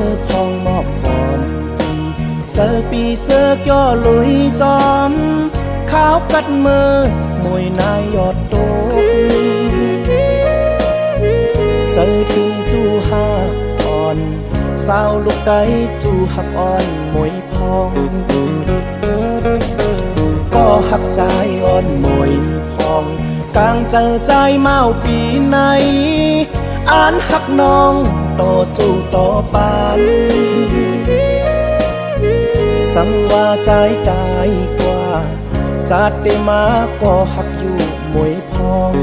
ือพองมอบก่อนตีเจอปีเสื้อกย่อลุยจอม ขาวกัดมือมวยนายยอดโตเจอปีจูหักอ่อนสาวลูกใดจูหักอ่อนมวยพอง ก็หักใจอ่อนมวยพองกลางเจอใจเมาปีไหนอ่านหักน้อง ต่อจูต่อปานสังว่าใจใจกว่าจัดได้มาก็หักอยู่มวยพอง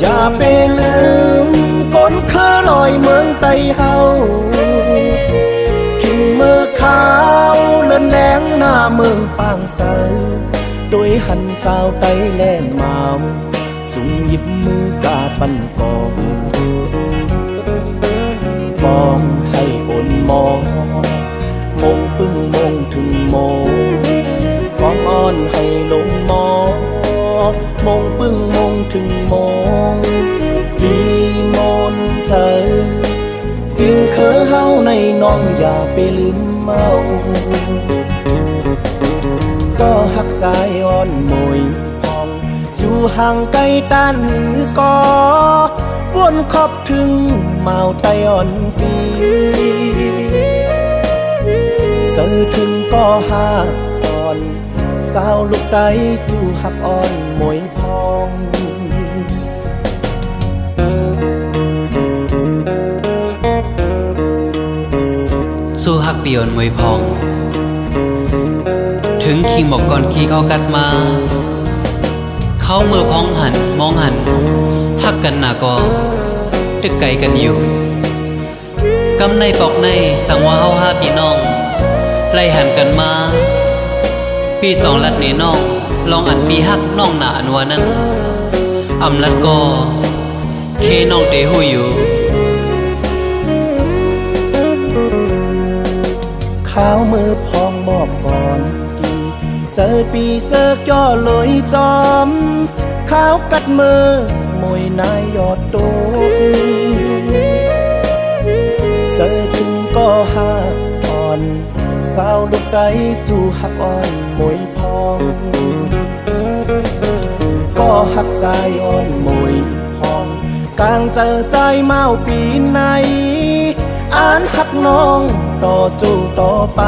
อย่าไปลืมก้นเคอลอยเมืองไตเฮาขิงเมื่อขาวเลินแหลงหน้าเมืองปางเสาโดยหันสาวไตแล่นมาจุงหยิบมือกาปันกอง มองให้อนมองมงปึ้งมงถึงโมงมองอ้อนให้ลงมองมงปึ้งมงถึงโมงมีมนเจอฟิงเคอเฮาในน้องอย่าไปลืมเมาก็หักใจอ่อนมวยพอง อยู่ห่างไกลต้านหือก็ วนขอบถึงเมาไตอ่อนปีเจอถึงก็หักอ่อนสาวลูกไตจูหักอ่อนมวยพองสู้ฮักปียนมวยพอง ถึงคิงบอกก่อนขี้เขากัดมา เขาเมื่อพองหันมองหัน ฮักกันหนาก็ตึกไกลกันอยู่กำในปอกในสังว่าเฮาห้าพี่น้อง ไล่หันกันมาปีสองลัดเนน้อง ลองอันปีฮักน้องหนาอันวานั้นอำลัดก็เคน้องเตหูอยู่ข้าวมือพองบอกก่อนกี่เจอปีเสกย่อลอยจอมข้าวกัดมือ มวยนายยอดโตเจอถึงก็หักอ่อนสาวลูกใดจูหักอ่อนมวยพองก็หักใจอ่อนมวยพองกลางเจอใจเมาปีในอ่านหักน้องต่อจูต่อไป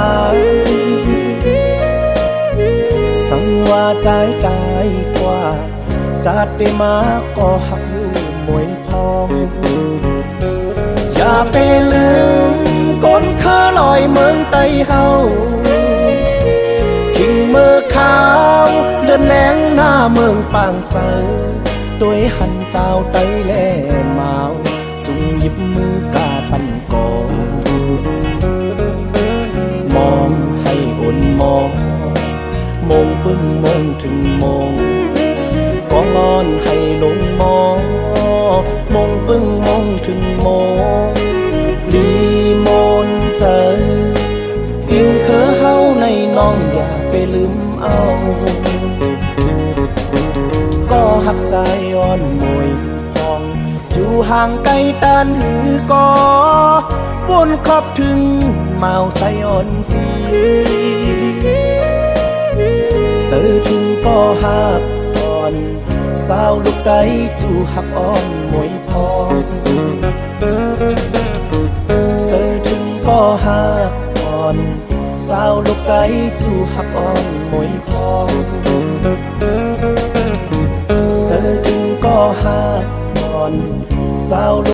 สังว่าใจกาย จัดได้มาก็หักอยู่มวยพอง อย่าไปลืมก้นเคอลอยเมืองไตเฮาขิงเมื่อขาวเดินแหลงหน้าเมืองปางเสอโดยหันสาวไตแล่เมาจุงหยิบมือกาปันกองมองให้อนมอง มองปึ้งมงถึงมอง ก็งอนให้ลงมองมงปึ้งมงถึงมงลีมนเจอฟิงเคอเฮาในน้องอย่าไปลืมเอา ก็หักใจอ่อนมวยพองอยู่ห่างไกลตานหือก็วนขอบถึงเมาใจอ่อนปีเจอถึงก็หัก สาวลูกไก่จูหักอ้อมมวยพองเธอถึงก็หักอ่อนสาวลูกไก่จูหักอ้อมมวยพองเธอถึงก็หักอ่อนสาว